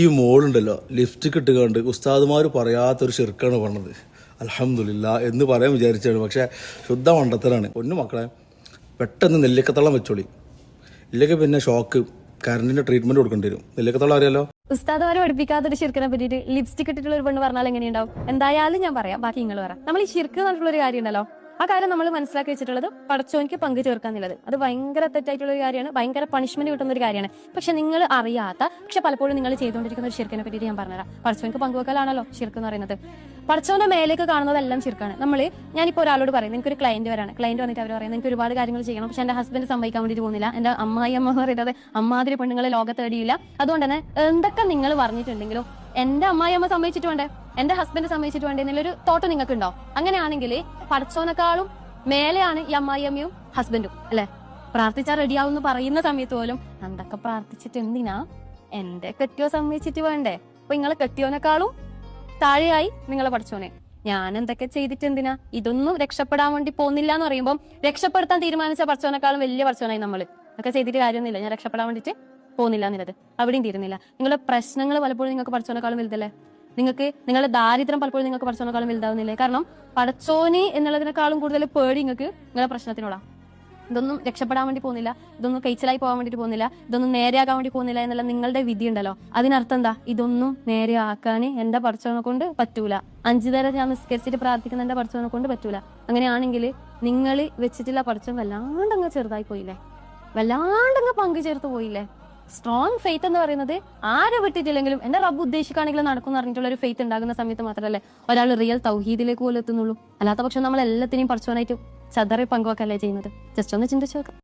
ഈ മോളുണ്ടല്ലോ ലിഫ്റ്റ് ഇട്ടുകൊണ്ട് ഉസ്താദുമാർ പറയാത്തൊരു ഷിർക്കാണ് പറഞ്ഞത്. അലഹമില്ല എന്ന് പറയാൻ വിചാരിച്ചാണ്. പക്ഷേ ശുദ്ധ മണ്ടത്തരാണ്. പൊന്നു മക്കളെ പെട്ടെന്ന് നെല്ലിക്കത്തള്ളം വെച്ചോളി. ഇല്ലെങ്കിൽ പിന്നെ ഷോക്ക് കറണ്ടിന്റെ ട്രീറ്റ്മെന്റ് കൊടുക്കേണ്ടി വരും. നെല്ലിക്കത്തള്ളം അറിയാലോ? ഉസ്താദുമാരെ പഠിപ്പിക്കാത്തൊരു ഷിർക്കിനെ പറ്റിയിട്ട് ലിപ്സ്റ്റിക് ഇട്ടിട്ടുള്ള ഒരു പെണ്ണ് പറഞ്ഞാൽ എങ്ങനെയുണ്ടാവും? എന്തായാലും ഞാൻ പറയാം. ബാക്കി നിങ്ങൾ പറയാം നമ്മൾ ഈ ഷിർക്ക് പറഞ്ഞിട്ടുള്ള ഒരു കാര്യം ഉണ്ടല്ലോ ആ കാര്യം നമ്മൾ മനസ്സിലാക്കി വെച്ചിട്ടുള്ളത് പടച്ചോനിക്ക് പങ്കു ചേർക്കാന്നുള്ളത് അത് ഭയങ്കര തെറ്റായിട്ടുള്ള ഒരു കാര്യമാണ്. ഭയങ്കര പണിഷ്മെന്റ് കിട്ടുന്ന ഒരു കാര്യമാണ്. പക്ഷെ നിങ്ങൾ അറിയാത്ത പക്ഷെ പലപ്പോഴും നിങ്ങൾ ചെയ്തുകൊണ്ടിരിക്കുന്ന ഒരു ശിർക്കിനെ പറ്റി ഞാൻ പറഞ്ഞുതരാം. പടച്ചോനിക്ക് പങ്കുവെക്കലാണല്ലോ ശിർക്ക് എന്ന് പറയുന്നത്. പടച്ചോന്റെ മേലേക്ക് കാണുന്നതെല്ലാം ശിർക്കാണ്. നമ്മൾ ഞാനിപ്പോൾ ഒരാളോട് പറയും എനിക്കൊരു ക്ലയന്റ് വരാണ്. ക്ലയന്റ് വന്നിട്ട് അവർ പറയുന്നത് എനിക്ക് ഒരുപാട് കാര്യങ്ങൾ ചെയ്യണം. പക്ഷെ എന്റെ ഹസ്ബൻഡ് സമ്മതിക്കാൻ വേണ്ടി പോകുന്നില്ല. എന്റെ അമ്മായി അമ്മ പറയുന്നത് അമ്മാതിരി പെണ്ണുങ്ങളെ ലോകത്തേടിയില്ല അതുകൊണ്ട് തന്നെ എന്തൊക്കെ നിങ്ങൾ പറഞ്ഞിട്ടുണ്ടെങ്കിലും എന്റെ അമ്മായിയമ്മ സമ്മതിച്ചിട്ട് വേണ്ടേ? എന്റെ ഹസ്ബൻഡ് സമ്മതിച്ചിട്ട് വേണ്ടേ എന്നുള്ളൊരു തോട്ട് നിങ്ങൾക്ക് ഉണ്ടോ അങ്ങനെയാണെങ്കിൽ പഠിച്ചോനേക്കാളും മേലെയാണ് ഈ അമ്മായിയമ്മയും ഹസ്ബൻഡും അല്ലെ? പ്രാർത്ഥിച്ചാൽ റെഡിയാവും പറയുന്ന സമയത്ത് പോലും എന്തൊക്കെ പ്രാർത്ഥിച്ചിട്ട് എന്തിനാ? എന്റെ കെട്ടിയോ സമ്മതിച്ചിട്ട് വേണ്ടേ? അപ്പൊ നിങ്ങളെ കെട്ടിയോനേക്കാളും താഴെയായി നിങ്ങളെ പഠിച്ചോനെ ഞാൻ എന്തൊക്കെ ചെയ്തിട്ട് എന്തിനാ? ഇതൊന്നും രക്ഷപ്പെടാൻ വേണ്ടി പോകുന്നില്ല എന്ന് പറയുമ്പോൾ രക്ഷപ്പെടുത്താൻ തീരുമാനിച്ച പഠിച്ചോനേക്കാളും വലിയ പഠിച്ചോനായി നമ്മൾ ഒക്കെ ചെയ്തിട്ട് കാര്യമൊന്നുമില്ല. ഞാൻ രക്ഷപ്പെടാൻ വേണ്ടിയിട്ട് പോകുന്നില്ല എന്നുള്ളത് അവിടെയും തീരുന്നില്ല. നിങ്ങളുടെ പ്രശ്നങ്ങൾ പലപ്പോഴും നിങ്ങൾക്ക് പഠിച്ചോനേക്കാളും വലുതല്ലേ? നിങ്ങൾക്ക് നിങ്ങളുടെ ദാരിദ്ര്യം പലപ്പോഴും നിങ്ങൾക്ക് പഠിച്ചോനേക്കാളും വലുതാവുന്നില്ലേ? കാരണം പഠിച്ചോനി എന്നുള്ളതിനേക്കാളും കൂടുതൽ പേടി നിങ്ങൾക്ക് നിങ്ങളുടെ പ്രശ്നത്തിനോടാ. ഇതൊന്നും രക്ഷപ്പെടാൻ വേണ്ടി പോകുന്നില്ല. ഇതൊന്നും കൈച്ചലായി പോകാൻ വേണ്ടിട്ട് പോകുന്നില്ല. ഇതൊന്നും നേരെയാകാൻ വേണ്ടി പോകുന്നില്ല എന്നുള്ള നിങ്ങളുടെ വിധി ഉണ്ടല്ലോ. അതിനർത്ഥം എന്താ? ഇതൊന്നും നേരെ ആക്കാൻ എന്റെ പഠിച്ചവനെ കൊണ്ട് പറ്റൂല. അഞ്ചു നേരം ഞാൻ നിസ്കരിച്ചിട്ട് പ്രാർത്ഥിക്കുന്ന എന്റെ പഠിച്ചവനെ കൊണ്ട് പറ്റൂല. അങ്ങനെയാണെങ്കിൽ നിങ്ങൾ വെച്ചിട്ടുള്ള പഠിച്ചവൻ വല്ലാണ്ടങ്ങ് ചെറുതായി പോയില്ലേ? വല്ലാണ്ടങ്ങ് പങ്കു ചേർത്ത് പോയില്ലേ? സ്ട്രോങ് ഫെയ്ത്ത് എന്ന് പറയുന്നത് ആരെ വിട്ടിട്ടില്ലെങ്കിലും എന്റെ റബ്ബ് ഉദ്ദേശിക്കുകയാണെങ്കിലും നടക്കും പറഞ്ഞിട്ടുള്ള ഒരു ഫെയ്ത്ത് ഉണ്ടാകുന്ന സമയത്ത് മാത്രമല്ലേ ഒരാൾ റിയൽ തൗഹീദിലേക്ക് പോലും എത്തുന്നുള്ളൂ. അല്ലാത്ത പക്ഷം നമ്മൾ എല്ലാത്തിനെയും പഠിച്ചവനായിട്ട് ചതറി പങ്കുവെക്കല്ലേ ചെയ്യുന്നത്? ജസ്റ്റ് ഒന്ന് ചിന്തിച്ചു നോക്കാം.